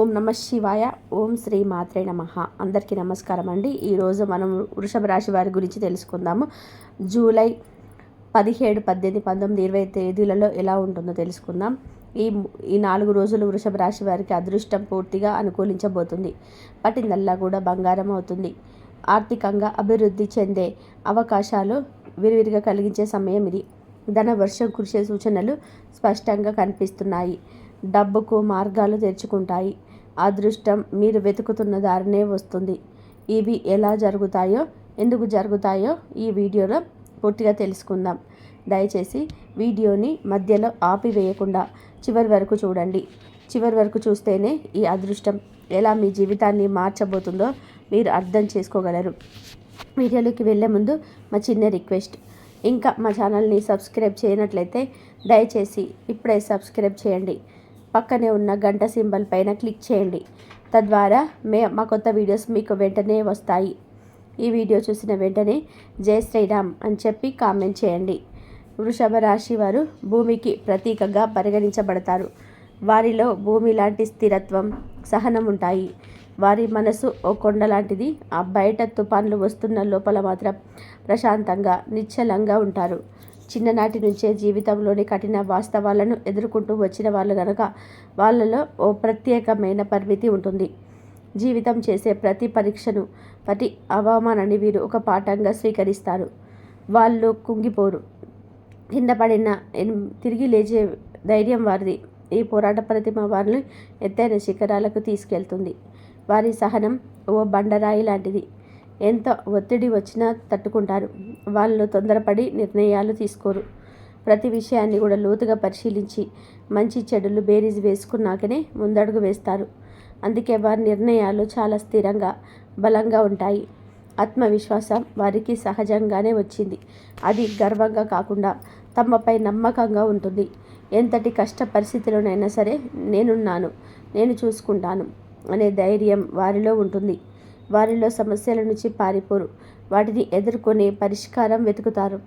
ఓం నమ శివాయ ఓం శ్రీ మాత్రే నమ. అందరికీ నమస్కారం అండి. ఈరోజు మనం వృషభ రాశి వారి గురించి తెలుసుకుందాము. జూలై పదిహేడు పద్దెనిమిది పంతొమ్మిది ఇరవై తేదీలలో ఎలా ఉంటుందో తెలుసుకుందాం. ఈ ఈ నాలుగు రోజులు వృషభ రాశి వారికి అదృష్టం పూర్తిగా అనుకూలించబోతుంది. పట్టిందల్లా కూడా బంగారం అవుతుంది. ఆర్థికంగా అభివృద్ధి చెందే అవకాశాలు విరివిరిగా కలిగించే సమయం ఇది. ధన వర్షం కురిసే సూచనలు స్పష్టంగా కనిపిస్తున్నాయి. డబ్బుకు మార్గాలు తెరుచుకుంటాయి. అదృష్టం మీరు వెతుకుతున్న దారినే వస్తుంది. ఇవి ఎలా జరుగుతాయో ఎందుకు జరుగుతాయో ఈ వీడియోలో పూర్తిగా తెలుసుకుందాం. దయచేసి వీడియోని మధ్యలో ఆపివేయకుండా చివరి వరకు చూడండి. చివరి వరకు చూస్తేనే ఈ అదృష్టం ఎలా మీ జీవితాన్ని మార్చబోతుందో మీరు అర్థం చేసుకోగలరు. వీడియోలోకి వెళ్ళే ముందు మా చిన్న రిక్వెస్ట్. ఇంకా మా ఛానల్ని సబ్స్క్రైబ్ చేయనట్లయితే దయచేసి ఇప్పుడే సబ్స్క్రైబ్ చేయండి. పక్కనే ఉన్న గంట సింబల్ పైన క్లిక్ చేయండి. తద్వారా మే మా కొత్త వీడియోస్ మీకు వెంటనే వస్తాయి. ఈ వీడియో చూసిన వెంటనే జై శ్రీరామ్ అని చెప్పి కామెంట్ చేయండి. వృషభ రాశి వారు భూమికి ప్రతీకగా పరిగణించబడతారు. వారిలో భూమి లాంటి స్థిరత్వం సహనం ఉంటాయి. వారి మనసు ఓ కొండ లాంటిది. ఆ బయట తుఫాన్లు వస్తున్న లోపల మాత్రం ప్రశాంతంగా నిశ్చలంగా ఉంటారు. చిన్ననాటి నుంచే జీవితంలోని కఠిన వాస్తవాలను ఎదుర్కొంటూ వచ్చిన వాళ్ళు కనుక వాళ్ళలో ఓ ప్రత్యేకమైన పరిమితి ఉంటుంది. జీవితం చేసే ప్రతి పరీక్షను ప్రతి అవమానాన్ని వీరు ఒక పాఠంగా స్వీకరిస్తారు. వాళ్ళు కుంగిపోరు. కింద పడిన తిరిగి లేచే ధైర్యం వారిది. ఈ పోరాట ప్రతిమ వారిని ఎత్తైన శిఖరాలకు తీసుకెళ్తుంది. వారి సహనం ఓ బండరాయి లాంటిది. ఎంత ఒత్తిడి వచ్చినా తట్టుకుంటారు. వాళ్ళు తొందరపడి నిర్ణయాలు తీసుకోరు. ప్రతి విషయాన్ని కూడా లోతుగా పరిశీలించి మంచి చెడులు బేరీజ్ వేసుకున్నాకనే ముందడుగు వేస్తారు. అందుకే వారి నిర్ణయాలు చాలా స్థిరంగా బలంగా ఉంటాయి. ఆత్మవిశ్వాసం వారికి సహజంగానే వచ్చింది. అది గర్వంగా కాకుండా తమపై నమ్మకంగా ఉంటుంది. ఎంతటి కష్ట పరిస్థితిలోనైనా సరే నేనున్నాను నేను చూసుకుంటాను అనే ధైర్యం వారిలో ఉంటుంది. వారిలో సమస్యల నుంచి పారిపోరు. వాటిని ఎదుర్కొనే పరిష్కారం వెతుకుతారు.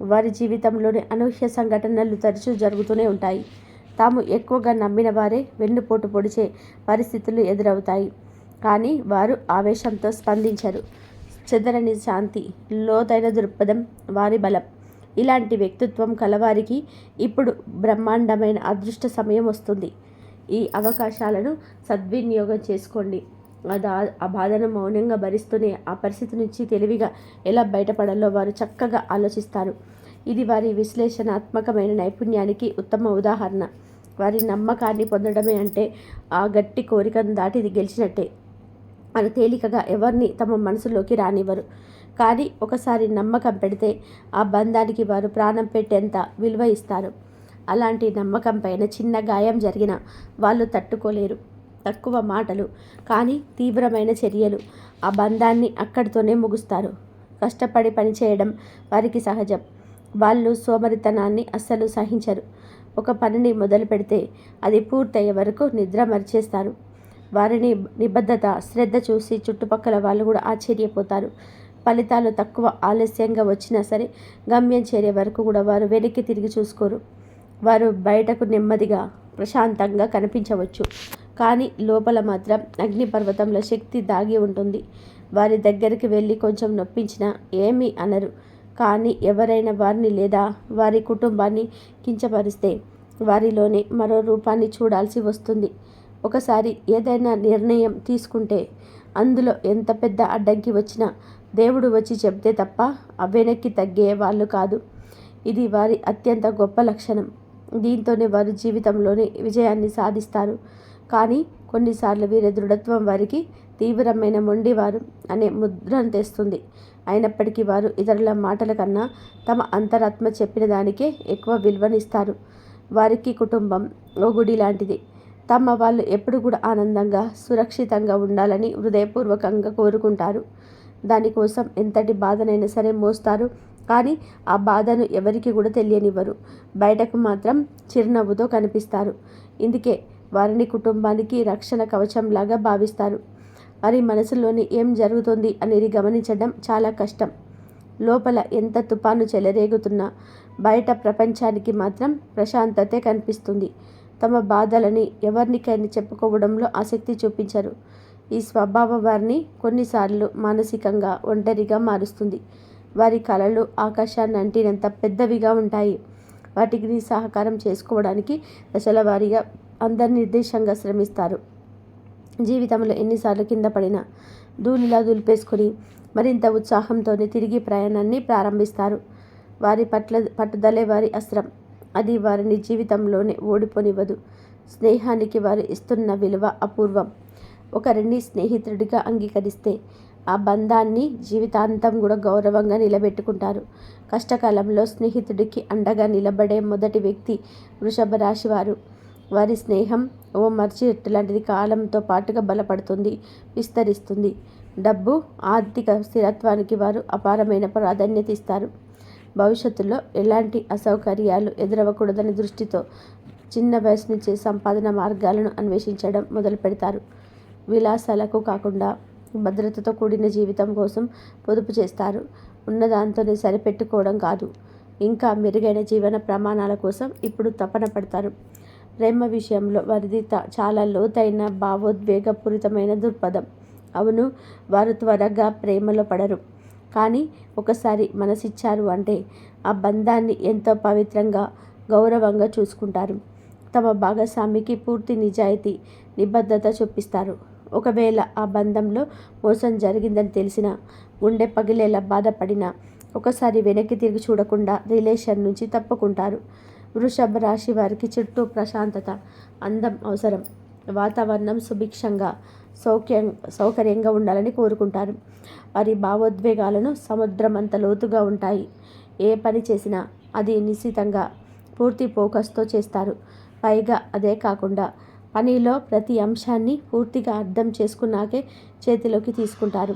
వారి జీవితంలోని అనూహ్య సంఘటనలు తరచూ జరుగుతూనే ఉంటాయి. తాము ఎక్కువగా నమ్మిన వారే వెన్నుపోటు పొడిచే పరిస్థితులు ఎదురవుతాయి. కానీ వారు ఆవేశంతో స్పందించరు. చెదరని శాంతి లోతైన దృక్పథం వారి బలం. ఇలాంటి వ్యక్తిత్వం కలవారికి ఇప్పుడు బ్రహ్మాండమైన అదృష్ట సమయం వస్తుంది. ఈ అవకాశాలను సద్వినియోగం చేసుకోండి. ఆ బాధను మౌనంగా భరిస్తూనే ఆ పరిస్థితి నుంచి తెలివిగా ఎలా బయటపడాలో వారు చక్కగా ఆలోచిస్తారు. ఇది వారి విశ్లేషణాత్మకమైన నైపుణ్యానికి ఉత్తమ ఉదాహరణ. వారి నమ్మకాన్ని పొందడమే అంటే ఆ గట్టి కోరికను దాటి గెలిచినట్టే. అని తేలికగా ఎవరిని తమ మనసులోకి రానివ్వరు. కానీ ఒకసారి నమ్మకం పెడితే ఆ బంధానికి వారు ప్రాణం పెట్టేంత విలువ ఇస్తారు. అలాంటి నమ్మకం పైన చిన్న గాయం జరిగిన వాళ్ళు తట్టుకోలేరు. తక్కువ మాటలు కానీ తీవ్రమైన చర్యలు. ఆ బంధాన్ని అక్కడితోనే ముగుస్తారు. కష్టపడి పనిచేయడం వారికి సహజం. వాళ్ళు సోమరితనాన్ని అస్సలు సహించరు. ఒక పనిని మొదలు పెడితే అది పూర్తయ్యే వరకు నిద్ర మరిచేస్తారు. వారిని నిబద్ధత శ్రద్ధ చూసి చుట్టుపక్కల వాళ్ళు కూడా ఆశ్చర్యపోతారు. ఫలితాలు తక్కువ ఆలస్యంగా వచ్చినా సరే గమ్యం చేరే వరకు కూడా వారు వెనక్కి తిరిగి చూసుకోరు. వారు బయటకు నెమ్మదిగా ప్రశాంతంగా కనిపించవచ్చు. కానీ లోపల మాత్రం అగ్నిపర్వతంలో శక్తి దాగి ఉంటుంది. వారి దగ్గరికి వెళ్ళి కొంచెం నొప్పించినా ఏమీ అనరు. కానీ ఎవరైనా వారిని లేదా వారి కుటుంబాన్ని కించపరిస్తే వారిలోనే మరో రూపాన్ని చూడాల్సి వస్తుంది. ఒకసారి ఏదైనా నిర్ణయం తీసుకుంటే అందులో ఎంత పెద్ద అడ్డంకి వచ్చినా దేవుడు వచ్చి చెప్తే తప్ప వెనక్కి తగ్గే వాళ్ళు కాదు. ఇది వారి అత్యంత గొప్ప లక్షణం. దీంతోనే వారు జీవితంలోనే విజయాన్ని సాధిస్తారు. కానీ కొన్నిసార్లు వీరి దృఢత్వం వారికి తీవ్రమైన మొండివారు అనే ముద్రను తెస్తుంది. అయినప్పటికీ వారు ఇతరుల మాటల కన్నా తమ అంతరాత్మ చెప్పిన దానికే ఎక్కువ విలువనిస్తారు. వారికి కుటుంబం ఓ గుడి లాంటిది. తమ వాళ్ళు ఎప్పుడు కూడా ఆనందంగా సురక్షితంగా ఉండాలని హృదయపూర్వకంగా కోరుకుంటారు. దానికోసం ఎంతటి బాధనైనా సరే మోస్తారు. కానీ ఆ బాధను ఎవరికి కూడా తెలియనివ్వరు. బయటకు మాత్రం చిరునవ్వుతో కనిపిస్తారు. ఇందుకే వారిని కుటుంబానికి రక్షణ కవచంలాగా భావిస్తారు. వారి మనసులోని ఏం జరుగుతుంది అనేది గమనించడం చాలా కష్టం. లోపల ఎంత తుపాను చెలరేగుతున్నా బయట ప్రపంచానికి మాత్రం ప్రశాంతతే కనిపిస్తుంది. తమ బాధలని ఎవరినికైనా చెప్పుకోవడంలో ఆసక్తి చూపించరు. ఈ స్వభావం వారిని కొన్నిసార్లు మానసికంగా ఒంటరిగా మారుస్తుంది. వారి కళలు ఆకాశాన్ని అంటినంత పెద్దవిగా ఉంటాయి. వాటికి సహకారం చేసుకోవడానికి దశల వారీగా అందరు నిర్దేశంగా శ్రమిస్తారు. జీవితంలో ఎన్నిసార్లు కింద పడినా ధూళిలా దులిపేసుకొని మరింత ఉత్సాహంతో తిరిగి ప్రయాణాన్ని ప్రారంభిస్తారు. వారి పట్ల పట్టుదలే వారి అస్త్రం. అది వారిని జీవితంలోనే ఓడిపోనివ్వదు. స్నేహానికి వారు ఇస్తున్న విలువ అపూర్వం. ఒకరిని స్నేహితుడిగా అంగీకరిస్తే ఆ బంధాన్ని జీవితాంతం కూడా గౌరవంగా నిలబెట్టుకుంటారు. కష్టకాలంలో స్నేహితుడికి అండగా నిలబడే మొదటి వ్యక్తి వృషభ రాశి వారి స్నేహం ఓ మర్చి లాంటిది కాలంతో పాటుగా బలపడుతుంది విస్తరిస్తుంది. డబ్బు ఆర్థిక స్థిరత్వానికి వారు అపారమైన ప్రాధాన్యత ఇస్తారు. భవిష్యత్తులో ఎలాంటి అసౌకర్యాలు ఎదురవ్వకూడదనే దృష్టితో చిన్న వయసు నుంచే సంపాదన మార్గాలను అన్వేషించడం మొదలు పెడతారు. విలాసాలకు కాకుండా భద్రతతో కూడిన జీవితం కోసం పొదుపు చేస్తారు. ఉన్నదాంతోనే సరిపెట్టుకోవడం కాదు. ఇంకా మెరుగైన జీవన ప్రమాణాల కోసం ఇప్పుడు తపన పడతారు. ప్రేమ విషయంలో వారిది చాలా లోతైన భావోద్వేగపూరితమైన దృక్పథం. అవును వారు త్వరగా ప్రేమలో పడరు. కానీ ఒకసారి మనసిచ్చారు అంటే ఆ బంధాన్ని ఎంతో పవిత్రంగా గౌరవంగా చూసుకుంటారు. తమ భాగస్వామికి పూర్తి నిజాయితీ నిబద్ధత చూపిస్తారు. ఒకవేళ ఆ బంధంలో మోసం జరిగిందని తెలిసినా గుండె పగిలేలా బాధపడినా ఒకసారి వెనక్కి తిరిగి చూడకుండా రిలేషన్ నుంచి తప్పుకుంటారు. వృషభ రాశి వారికి చుట్టూ ప్రశాంతత అందం అవసరం. వాతావరణం సుభిక్షంగా సౌఖ్యం సౌకర్యంగా ఉండాలని కోరుకుంటారు. వారి భావోద్వేగాలను సముద్రం అంత లోతుగా ఉంటాయి. ఏ పని చేసినా అది నిశ్చితంగా పూర్తి ఫోకస్తో చేస్తారు. పైగా అదే కాకుండా పనిలో ప్రతి అంశాన్ని పూర్తిగా అర్థం చేసుకున్నాకే చేతిలోకి తీసుకుంటారు.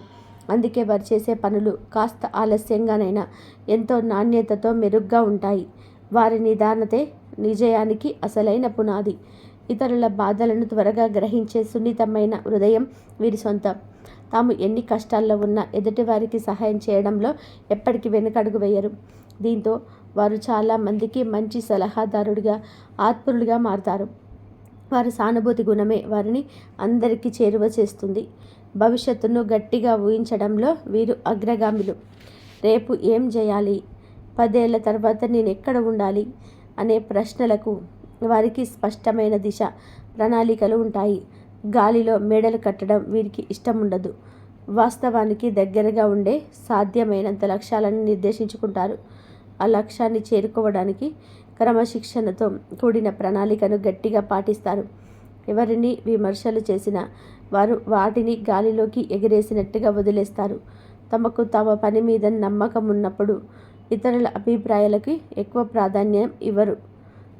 అందుకే వారు చేసే పనులు కాస్త ఆలస్యంగానైనా ఎంతో నాణ్యతతో మెరుగ్గా ఉంటాయి. వారి నిదానతే నిజయానికి అసలైన పునాది. ఇతరుల బాధలను త్వరగా గ్రహించే సున్నితమైన హృదయం వీరి సొంతం. తాము ఎన్ని కష్టాల్లో ఉన్నా ఎదుటివారికి సహాయం చేయడంలో ఎప్పటికీ వెనుకడుగు వేయరు. దీంతో వారు చాలా మందికి మంచి సలహాదారుడిగా ఆత్ములుగా మారతారు. వారి సానుభూతి గుణమే వారిని అందరికీ చేరువ చేస్తుంది. భవిష్యత్తును గట్టిగా ఊహించడంలో వీరు అగ్రగామిలు. రేపు ఏం చేయాలి పదేళ్ళ తర్వాత నేను ఎక్కడ ఉండాలి అనే ప్రశ్నలకు వారికి స్పష్టమైన దిశ ప్రణాళికలు ఉంటాయి. గాలిలో మేడలు కట్టడం వీరికి ఇష్టం ఉండదు. వాస్తవానికి దగ్గరగా ఉండే సాధ్యమైనంత లక్ష్యాలను నిర్దేశించుకుంటారు. ఆ లక్ష్యాన్ని చేరుకోవడానికి క్రమశిక్షణతో కూడిన ప్రణాళికను గట్టిగా పాటిస్తారు. ఎవరిని విమర్శలు చేసినా వారు వాటిని గాలిలోకి ఎగిరేసినట్టుగా వదిలేస్తారు. తమకు తమ పని మీద నమ్మకం ఉన్నప్పుడు ఇతరుల అభిప్రాయాలకి ఎక్కువ ప్రాధాన్యం ఇవ్వరు.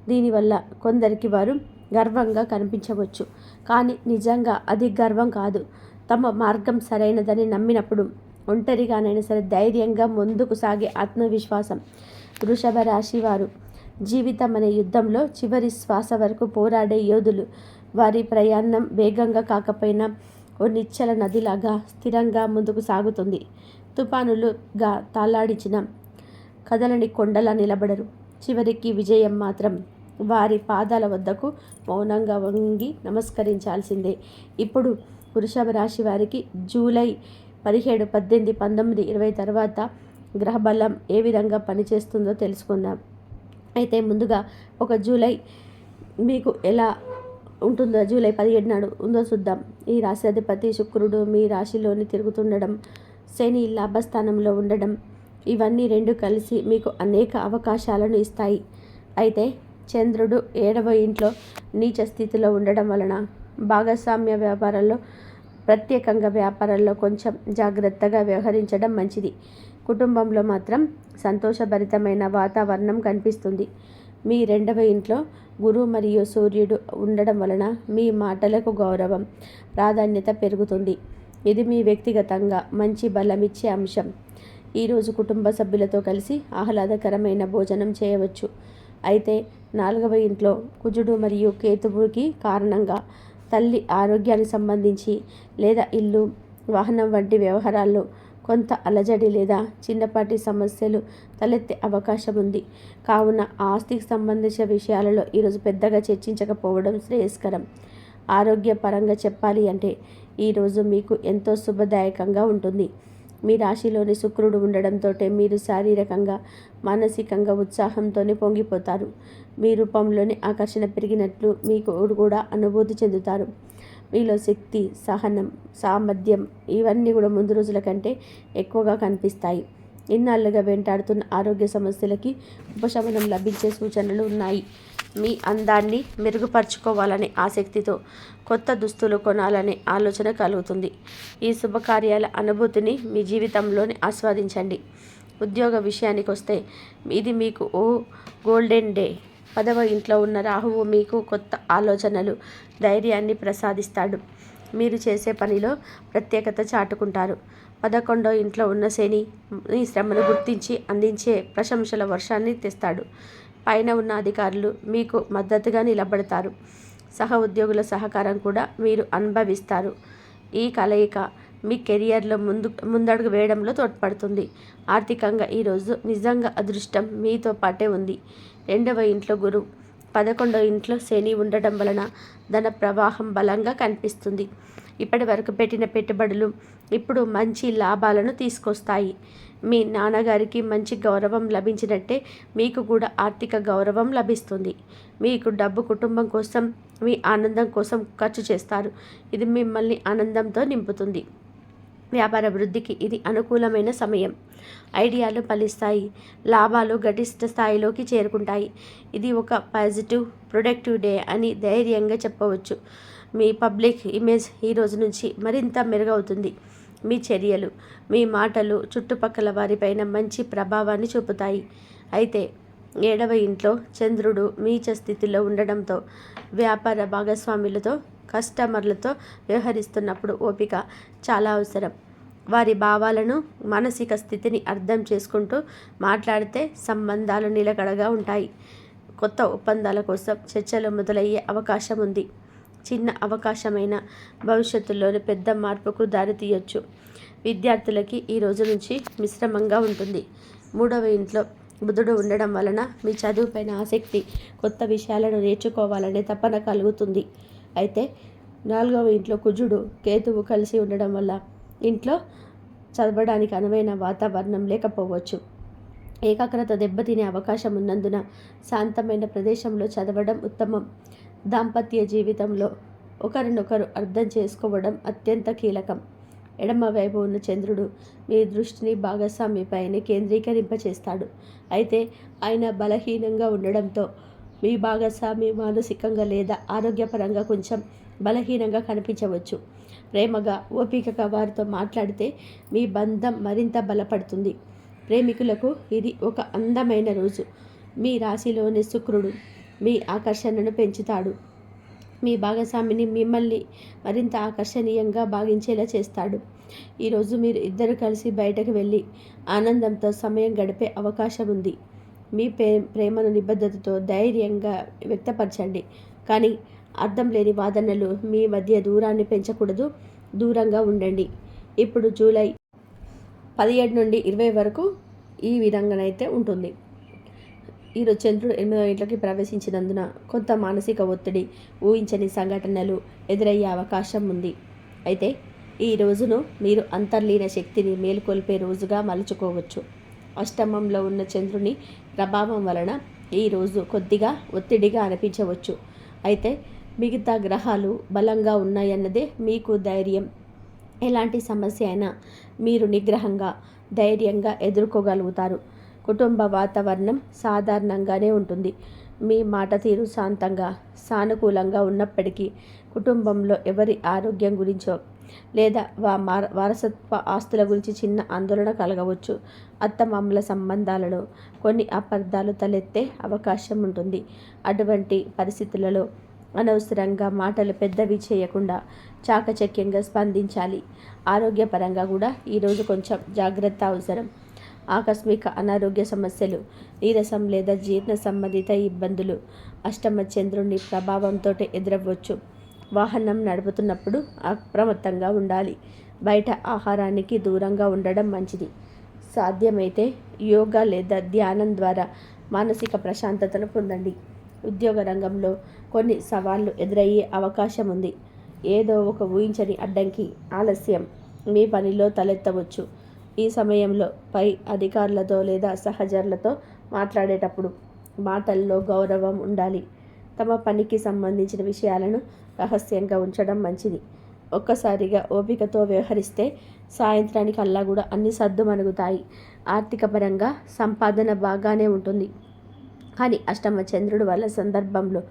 దీనివల్ల కొందరికి వారు గర్వంగా కనిపించవచ్చు. కానీ నిజంగా అది గర్వం కాదు. తమ మార్గం సరైనదని నమ్మినప్పుడు ఒంటరిగానైనా సరే ధైర్యంగా ముందుకు సాగే ఆత్మవిశ్వాసం. వృషభ రాశి వారు జీవితం అనే యుద్ధంలో చివరి శ్వాస వరకు పోరాడే యోధులు. వారి ప్రయాణం వేగంగా కాకపోయినా ఓ నిచ్చల నదిలాగా స్థిరంగా ముందుకు సాగుతుంది. తుఫానులుగా తాళాడించిన కదలని కొండలా నిలబడరు. చివరికి విజయం మాత్రం వారి పాదాల వద్దకు మౌనంగా వంగి నమస్కరించాల్సిందే. ఇప్పుడు వృషభ రాశి వారికి జూలై పదిహేడు పద్దెనిమిది పంతొమ్మిది ఇరవై తర్వాత గ్రహబలం ఏ విధంగా పనిచేస్తుందో తెలుసుకుందాం. అయితే ముందుగా ఒక జూలై మీకు ఎలా ఉంటుందో జూలై పదిహేడు నాడు ఉందో చూద్దాం. ఈ రాశి అధిపతి శుక్రుడు మీ రాశిలోని తిరుగుతుండడం శని లాభస్థానంలో ఉండడం ఇవన్నీ రెండు కలిసి మీకు అనేక అవకాశాలను ఇస్తాయి. అయితే చంద్రుడు ఏడవ ఇంట్లో నీచ స్థితిలో ఉండడం వలన భాగస్వామ్య వ్యాపారంలో ప్రత్యేకంగా వ్యాపారంలో కొంచెం జాగ్రత్తగా వ్యవహరించడం మంచిది. కుటుంబంలో మాత్రం సంతోషభరితమైన వాతావరణం కనిపిస్తుంది. మీ రెండవ ఇంట్లో గురు మరియు సూర్యుడు ఉండడం వలన మీ మాటలకు గౌరవం ప్రాధాన్యత పెరుగుతుంది. ఇది మీ వ్యక్తిగతంగా మంచి బలమిచ్చే అంశం. ఈరోజు కుటుంబ సభ్యులతో కలిసి ఆహ్లాదకరమైన భోజనం చేయవచ్చు. అయితే నాలుగవ ఇంట్లో కుజుడు మరియు కేతువుకి కారణంగా తల్లి ఆరోగ్యానికి సంబంధించి లేదా ఇల్లు వాహనం వంటి వ్యవహారాల్లో కొంత అలజడి లేదా చిన్నపాటి సమస్యలు తలెత్తే అవకాశం ఉంది. కావున ఆస్తికి సంబంధించిన విషయాలలో ఈరోజు పెద్దగా చర్చించకపోవడం శ్రేయస్కరం. ఆరోగ్యపరంగా చెప్పాలి అంటే ఈరోజు మీకు ఎంతో శుభదాయకంగా ఉంటుంది. మీ రాశిలోని శుక్రుడు ఉండడంతో మీరు శారీరకంగా మానసికంగా ఉత్సాహంతోనే పొంగిపోతారు. మీ రూపంలోని ఆకర్షణ పెరిగినట్లు మీకు కూడా అనుభూతి చెందుతారు. మీలో శక్తి సహనం సామర్థ్యం ఇవన్నీ కూడా ముందు రోజుల కంటే ఎక్కువగా కనిపిస్తాయి. ఇన్నాళ్ళుగా వెంటాడుతున్న ఆరోగ్య సమస్యలకి ఉపశమనం లభించే సూచనలు ఉన్నాయి. మీ అందాన్ని మెరుగుపరుచుకోవాలనే ఆసక్తితో కొత్త దుస్తులు కొనాలనే ఆలోచన కలుగుతుంది. ఈ శుభకార్యాల అనుభూతిని మీ జీవితంలోనే ఆస్వాదించండి. ఉద్యోగ విషయానికి వస్తే ఇది మీకు ఓ గోల్డెన్ డే. పదవ ఇంట్లో ఉన్న రాహువు మీకు కొత్త ఆలోచనలు ధైర్యాన్ని ప్రసాదిస్తాడు. మీరు చేసే పనిలో ప్రత్యేకత చాటుకుంటారు. పదకొండో ఇంట్లో ఉన్న శని మీ శ్రమను గుర్తించి అందించే ప్రశంసల వర్షాన్ని తెస్తాడు. పైన ఉన్న అధికారులు మీకు మద్దతుగా నిలబడతారు. సహ ఉద్యోగుల సహకారం కూడా మీరు అనుభవిస్తారు. ఈ కలయిక మీ కెరియర్లో ముందు ముందడుగు వేయడంలో తోడ్పడుతుంది. ఆర్థికంగా ఈరోజు నిజంగా అదృష్టం మీతో పాటే ఉంది. రెండవ ఇంట్లో గురు పదకొండవ ఇంట్లో శని ఉండటం వలన ధన ప్రవాహం బలంగా కనిపిస్తుంది. ఇప్పటి వరకు పెట్టిన పెట్టుబడులు ఇప్పుడు మంచి లాభాలను తీసుకొస్తాయి. మీ నాన్నగారికి మంచి గౌరవం లభించినట్టే మీకు కూడా ఆర్థిక గౌరవం లభిస్తుంది. మీకు డబ్బు కుటుంబం కోసం మీ ఆనందం కోసం ఖర్చు చేస్తారు. ఇది మిమ్మల్ని ఆనందంతో నింపుతుంది. వ్యాపార వృద్ధికి ఇది అనుకూలమైన సమయం. ఐడియాలు ఫలిస్తాయి. లాభాలు గటిష్ట స్థాయిలోకి చేరుకుంటాయి. ఇది ఒక పాజిటివ్ ప్రొడక్టివ్ డే అని ధైర్యంగా చెప్పవచ్చు. మీ పబ్లిక్ ఇమేజ్ ఈ రోజు నుంచి మరింత మెరుగవుతుంది. మీ చర్యలు మీ మాటలు చుట్టుపక్కల వారిపైన మంచి ప్రభావాన్ని చూపుతాయి. అయితే ఏడవ ఇంట్లో చంద్రుడు మీచ స్థితిలో ఉండడంతో వ్యాపార భాగస్వాములతో కస్టమర్లతో వ్యవహరిస్తున్నప్పుడు ఓపిక చాలా అవసరం. వారి భావాలను మానసిక స్థితిని అర్థం చేసుకుంటూ మాట్లాడితే సంబంధాలు నిలకడగా ఉంటాయి. కొత్త ఒప్పందాల కోసం చర్చలు మొదలయ్యే అవకాశం ఉంది. చిన్న అవకాశమైన భవిష్యత్తులోని పెద్ద మార్పుకు దారితీయొచ్చు విద్యార్థులకి ఈ రోజు నుంచి మిశ్రమంగా ఉంటుంది. మూడవ ఇంట్లో బుధుడు ఉండడం వలన మీ చదువుపైన ఆసక్తి కొత్త విషయాలను నేర్చుకోవాలనే తపన కలుగుతుంది. అయితే నాలుగవ ఇంట్లో కుజుడు కేతువు కలిసి ఉండడం వల్ల ఇంట్లో చదవడానికి అనువైన వాతావరణం లేకపోవచ్చు. ఏకాగ్రత దెబ్బతినే అవకాశం ఉన్నందున శాంతమైన ప్రదేశంలో చదవడం ఉత్తమం. దాంపత్య జీవితంలో ఒకరినొకరు అర్థం చేసుకోవడం అత్యంత కీలకం. ఎడమవైపు ఉన్న చంద్రుడు మీ దృష్టిని భాగస్వామిపైన కేంద్రీకరింపచేస్తాడు. అయితే ఆయన బలహీనంగా ఉండడంతో మీ భాగస్వామి మానసికంగా లేదా ఆరోగ్యపరంగా కొంచెం బలహీనంగా కనిపించవచ్చు. ప్రేమగా ఓపికగా వారితో మాట్లాడితే మీ బంధం మరింత బలపడుతుంది. ప్రేమికులకు ఇది ఒక అందమైన రోజు. మీ రాశిలోని శుక్రుడు మీ ఆకర్షణను పెంచుతాడు. మీ భాగస్వామిని మిమ్మల్ని మరింత ఆకర్షణీయంగా భావించేలా చేస్తాడు. ఈరోజు మీరు ఇద్దరు కలిసి బయటకు వెళ్ళి ఆనందంతో సమయం గడిపే అవకాశం ఉంది. మీ ప్రే ప్రేమను నిబద్ధతతో ధైర్యంగా వ్యక్తపరచండి. కానీ అర్థం లేని వాదనలు మీ మధ్య దూరాన్ని పెంచకూడదు. దూరంగా ఉండండి. ఇప్పుడు జూలై పదిహేడు నుండి ఇరవై వరకు ఈ విధంగానైతే ఉంటుంది. ఈరోజు చంద్రుడు ఎనిమిదవ ఇంట్లోకి ప్రవేశించినందున కొంత మానసిక ఒత్తిడి ఊహించని సంఘటనలు ఎదురయ్యే అవకాశం ఉంది. అయితే ఈ రోజును మీరు అంతర్లీన శక్తిని మేలుకొల్పే రోజుగా మలుచుకోవచ్చు. అష్టమంలో ఉన్న చంద్రుని ప్రభావం వలన ఈరోజు కొద్దిగా ఒత్తిడిగా అనిపించవచ్చు. అయితే మిగతా గ్రహాలు బలంగా ఉన్నాయన్నదే మీకు ధైర్యం. ఎలాంటి సమస్య అయినా మీరు నిగ్రహంగా ధైర్యంగా ఎదుర్కోగలుగుతారు. కుటుంబ వాతావరణం సాధారణంగానే ఉంటుంది. మీ మాట తీరు శాంతంగా సానుకూలంగా ఉన్నప్పటికీ కుటుంబంలో ఎవరి ఆరోగ్యం గురించో లేదా వా వారసత్వ ఆస్తుల గురించి చిన్న ఆందోళన కలగవచ్చు. అత్తమామల సంబంధాలలో కొన్ని అపార్థాలు తలెత్తే అవకాశం ఉంటుంది. అటువంటి పరిస్థితులలో అనవసరంగా మాటలు పెద్దవి చేయకుండా చాకచక్యంగా స్పందించాలి. ఆరోగ్యపరంగా కూడా ఈరోజు కొంచెం జాగ్రత్త అవసరం. ఆకస్మిక అనారోగ్య సమస్యలు నీరసం లేదా జీర్ణ సంబంధిత ఇబ్బందులు అష్టమ చంద్రుని ప్రభావంతో ఎదురవ్వచ్చు. వాహనం నడుపుతున్నప్పుడు అప్రమత్తంగా ఉండాలి. బయట ఆహారానికి దూరంగా ఉండడం మంచిది. సాధ్యమైతే యోగా లేదా ధ్యానం ద్వారా మానసిక ప్రశాంతతను పొందండి. ఉద్యోగ రంగంలో కొన్ని సవాళ్ళు ఎదురయ్యే అవకాశం ఉంది. ఏదో ఒక ఊహించని అడ్డంకి ఆలస్యం. మీ పనిలో తలెత్తవచ్చు. ఈ సమయంలో పై అధికారులతో లేదా సహచరులతో మాట్లాడేటప్పుడు మాటల్లో గౌరవం ఉండాలి. తమ పనికి సంబంధించిన విషయాలను రహస్యంగా ఉంచడం మంచిది. ఒక్కసారిగా ఓపికతో వ్యవహరిస్తే సాయంత్రానికి అల్లా కూడా అన్ని సర్దుమణుగుతాయి. ఆర్థిక పరంగా సంపాదన బాగానే ఉంటుంది. కానీ అష్టమ చంద్రుడు వల్ల సందర్భంలో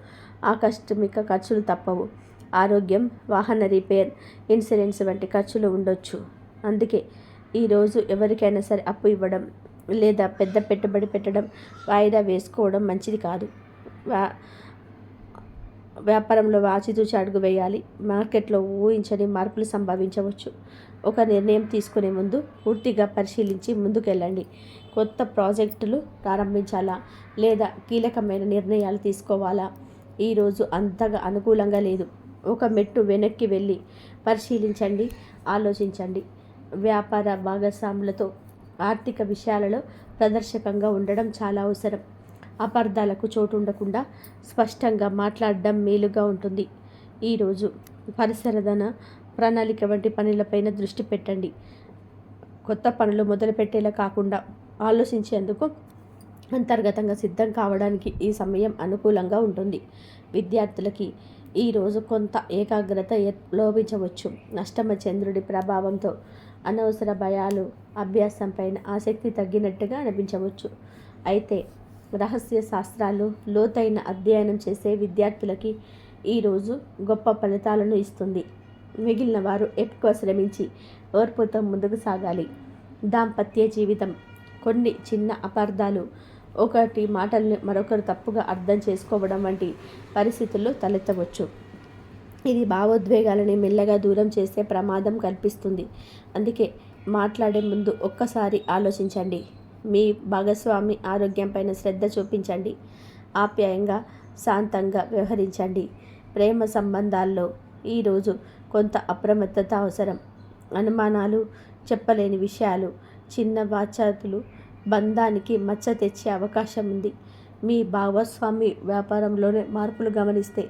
ఆకస్మిక ఖర్చులు తప్పవు. ఆరోగ్యం వాహన రిపేర్ ఇన్సూరెన్స్ వంటి ఖర్చులు ఉండొచ్చు. అందుకే ఈరోజు ఎవరికైనా సరే అప్పు ఇవ్వడం లేదా పెద్ద పెట్టుబడి పెట్టడం వాయిదా వేసుకోవడం మంచిది కాదు. వా వ్యాపారంలో ఆచితూచి అడుగు వేయాలి. మార్కెట్లో ఊహించని మార్పులు సంభవించవచ్చు. ఒక నిర్ణయం తీసుకునే ముందు పూర్తిగా పరిశీలించి ముందుకెళ్ళండి. కొత్త ప్రాజెక్టులు ప్రారంభించాలా లేదా కీలకమైన నిర్ణయాలు తీసుకోవాలా? ఈరోజు అంతగా అనుకూలంగా లేదు. ఒక మెట్టు వెనక్కి వెళ్ళి పరిశీలించండి ఆలోచించండి. వ్యాపార భాగస్వాములతో ఆర్థిక విషయాలలో ప్రదర్శకంగా ఉండడం చాలా అవసరం. అపార్థాలకు చోటు ఉండకుండా స్పష్టంగా మాట్లాడడం మేలుగా ఉంటుంది. ఈరోజు పరిసరదన ప్రణాళిక వంటి పనులపైన దృష్టి పెట్టండి. కొత్త పనులు మొదలుపెట్టేలా కాకుండా ఆలోచించేందుకు అంతర్గతంగా సిద్ధం కావడానికి ఈ సమయం అనుకూలంగా ఉంటుంది. విద్యార్థులకి ఈరోజు కొంత ఏకాగ్రత లోపించవచ్చు. అష్టమ చంద్రుడి ప్రభావంతో అనవసర భయాలు అభ్యాసంపైన ఆసక్తి తగ్గినట్టుగా అనిపించవచ్చు. అయితే రహస్య శాస్త్రాలు లోతైన అధ్యయనం చేసే విద్యార్థులకి ఈరోజు గొప్ప ఫలితాలను ఇస్తుంది. మిగిలిన వారు ఎక్కువ శ్రమించి ఓర్పుతో ముందుకు సాగాలి. దాంపత్య జీవితం కొన్ని చిన్న అపార్థాలు ఒకటి మాటల్ని మరొకరు తప్పుగా అర్థం చేసుకోవడం వంటి పరిస్థితుల్లో తలెత్తవచ్చు. ఇది భావోద్వేగాలని మెల్లగా దూరం చేసే ప్రమాదం కల్పిస్తుంది. అందుకే మాట్లాడే ముందు ఒక్కసారి ఆలోచించండి. మీ భాగస్వామి ఆరోగ్యంపైన శ్రద్ధ చూపించండి. ఆప్యాయంగా శాంతంగా వ్యవహరించండి. ప్రేమ సంబంధాల్లో ఈరోజు కొంత అప్రమత్తత అవసరం. అనుమానాలు చెప్పలేని విషయాలు చిన్న వాచాతులు బంధానికి మచ్చ తెచ్చే అవకాశం ఉంది. మీ భాగస్వామి వ్యాపారంలోనే మార్పులు గమనిస్తే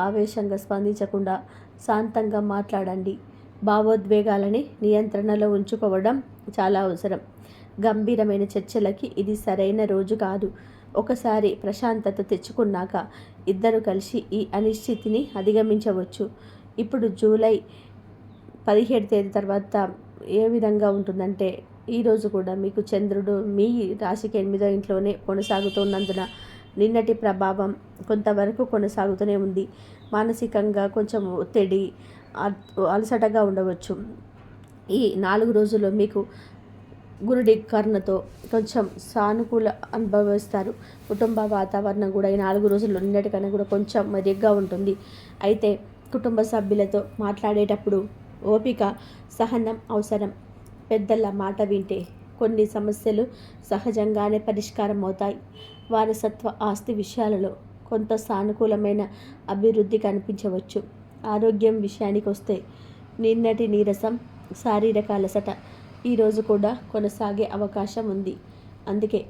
ఆవేశంగా స్పందించకుండా శాంతంగా మాట్లాడండి. భావోద్వేగాలని నియంత్రణలో ఉంచుకోవడం చాలా అవసరం. గంభీరమైన చర్చలకి ఇది సరైన రోజు కాదు. ఒకసారి ప్రశాంతత తెచ్చుకున్నాక ఇద్దరు కలిసి ఈ అనిశ్చితిని అధిగమించవచ్చు. ఇప్పుడు జూలై పదిహేడు తేదీ తర్వాత ఏ విధంగా ఉంటుందంటే ఈరోజు కూడా మీకు చంద్రుడు మీ రాశికి ఎనిమిదో ఇంట్లోనే కొనసాగుతున్నందున నిన్నటి ప్రభావం కొంతవరకు కొనసాగుతూనే ఉంది. మానసికంగా కొంచెం ఒత్తిడి అలసటగా ఉండవచ్చు. ఈ నాలుగు రోజుల్లో మీకు గురుడి కర్ణతో కొంచెం సానుకూల అనుభవిస్తారు. కుటుంబ వాతావరణం కూడా ఈ నాలుగు రోజుల్లో నిన్నటికన్నా కూడా కొంచెం మెరుగ్గా ఉంటుంది. అయితే కుటుంబ సభ్యులతో మాట్లాడేటప్పుడు ఓపిక సహనం అవసరం. పెద్దల మాట వింటే కొన్ని సమస్యలు సహజంగానే పరిష్కారం అవుతాయి వారసత్వ ఆస్తి విషయాలలో కొంత సానుకూలమైన అభివృద్ధి కనిపించవచ్చు. ఆరోగ్యం విషయానికి వస్తే నిన్నటి నీరసం శారీరక అలసట ఈరోజు కూడా కొనసాగే అవకాశం ఉంది. అందుకే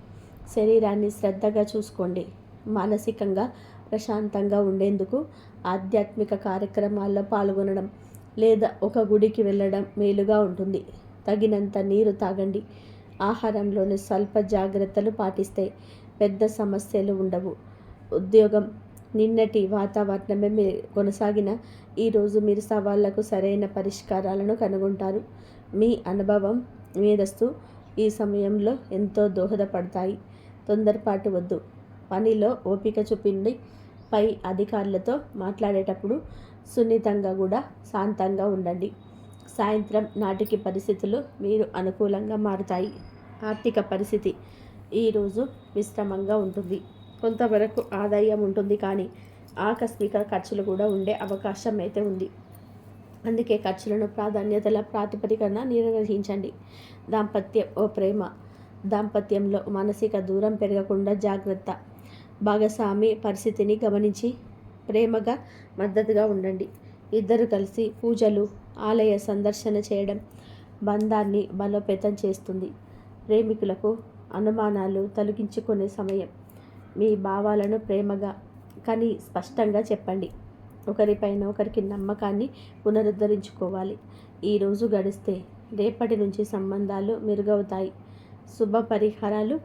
శరీరాన్ని శ్రద్ధగా చూసుకోండి. మానసికంగా ప్రశాంతంగా ఉండేందుకు ఆధ్యాత్మిక కార్యక్రమాల్లో పాల్గొనడం లేదా ఒక గుడికి వెళ్ళడం మేలుగా ఉంటుంది. తగినంత నీరు తాగండి. ఆహారంలోని స్వల్ప జాగ్రత్తలు పాటిస్తే పెద్ద సమస్యలు ఉండవు. ఉద్యోగం నిన్నటి వాతావరణమే కొనసాగిన ఈరోజు మీరు సవాళ్ళకు సరైన పరిష్కారాలను కనుగొంటారు. మీ అనుభవం మేధస్సు ఈ సమయంలో ఎంతో దోహదపడతాయి. తొందరపాటు వద్దు. పనిలో ఓపిక చూపిండి పై అధికారులతో మాట్లాడేటప్పుడు సున్నితంగా కూడా శాంతంగా ఉండండి. సాయంత్రం నాటికి పరిస్థితులు మీరు అనుకూలంగా మారుతాయి. ఆర్థిక పరిస్థితి ఈరోజు మిశ్రమంగా ఉంటుంది. కొంతవరకు ఆదాయం ఉంటుంది కానీ ఆకస్మిక ఖర్చులు కూడా ఉండే అవకాశం అయితే ఉంది. అందుకే ఖర్చులను ప్రాధాన్యతల ప్రాతిపదికన నిర్వహించండి. దాంపత్యం ఓ ప్రేమ. దాంపత్యంలో మానసిక దూరం పెరగకుండా జాగ్రత్త. భాగస్వామి పరిస్థితిని గమనించి ప్రేమగా మద్దతుగా ఉండండి. ఇద్దరు కలిసి పూజలు ఆలయ సందర్శన చేయడం బంధాన్ని బలోపేతం చేస్తుంది. ప్రేమికులకు అనుమానాలు తొలగించుకునే సమయం. మీ భావాలను ప్రేమగా కానీ స్పష్టంగా చెప్పండి. ఒకరిపైన ఒకరికి నమ్మకాన్ని పునరుద్ధరించుకోవాలి. ఈరోజు గడిస్తే రేపటి నుంచి సంబంధాలు మెరుగవుతాయి. శుభ పరిహారాలు.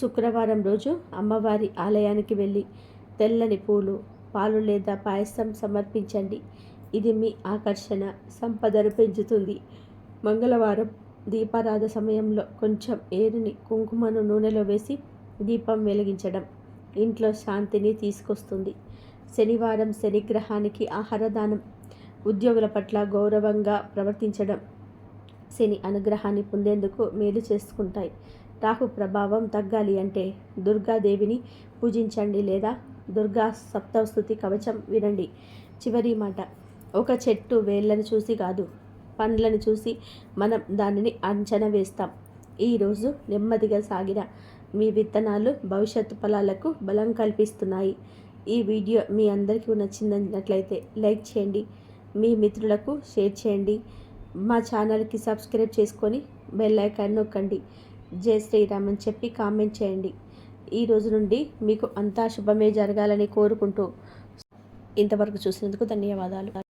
శుక్రవారం రోజు అమ్మవారి ఆలయానికి వెళ్ళి తెల్లని పూలు పాలు లేదా పాయసం సమర్పించండి. ఇది మీ ఆకర్షణ సంపదను పెంచుతుంది. మంగళవారం. దీపారాధ సమయంలో కొంచెం ఏరుని కుంకుమను నూనెలో వేసి దీపం వెలిగించడం ఇంట్లో శాంతిని తీసుకొస్తుంది. శనివారం శనిగ్రహానికి ఆహారదానం ఉద్యోగుల పట్ల గౌరవంగా ప్రవర్తించడం శని అనుగ్రహాన్ని పొందేందుకు మేలు చేసుకుంటాయి. రాహు ప్రభావం తగ్గాలి అంటే దుర్గాదేవిని పూజించండి లేదా దుర్గా సప్తస్తుతి కవచం వినండి. చివరి మాట ఒక చెట్టు వేళ్ళను చూసి కాదు పండ్లను చూసి మనం దానిని అంచనా వేస్తాం. ఈరోజు నెమ్మదిగా సాగిన మీ విత్తనాలు భవిష్యత్తు ఫలాలకు బలం కల్పిస్తున్నాయి. ఈ వీడియో మీ అందరికీ నచ్చిందన్నట్లయితే లైక్ చేయండి మీ మిత్రులకు షేర్ చేయండి మా ఛానల్కి సబ్స్క్రైబ్ చేసుకొని బెల్ ఐకాన్ నొక్కండి. జై శ్రీరామ్ అని చెప్పి కామెంట్ చేయండి. ఈ రోజు నుండి మీకు అంతా శుభమే జరగాలని కోరుకుంటూ ఇంతవరకు చూసినందుకు ధన్యవాదాలు.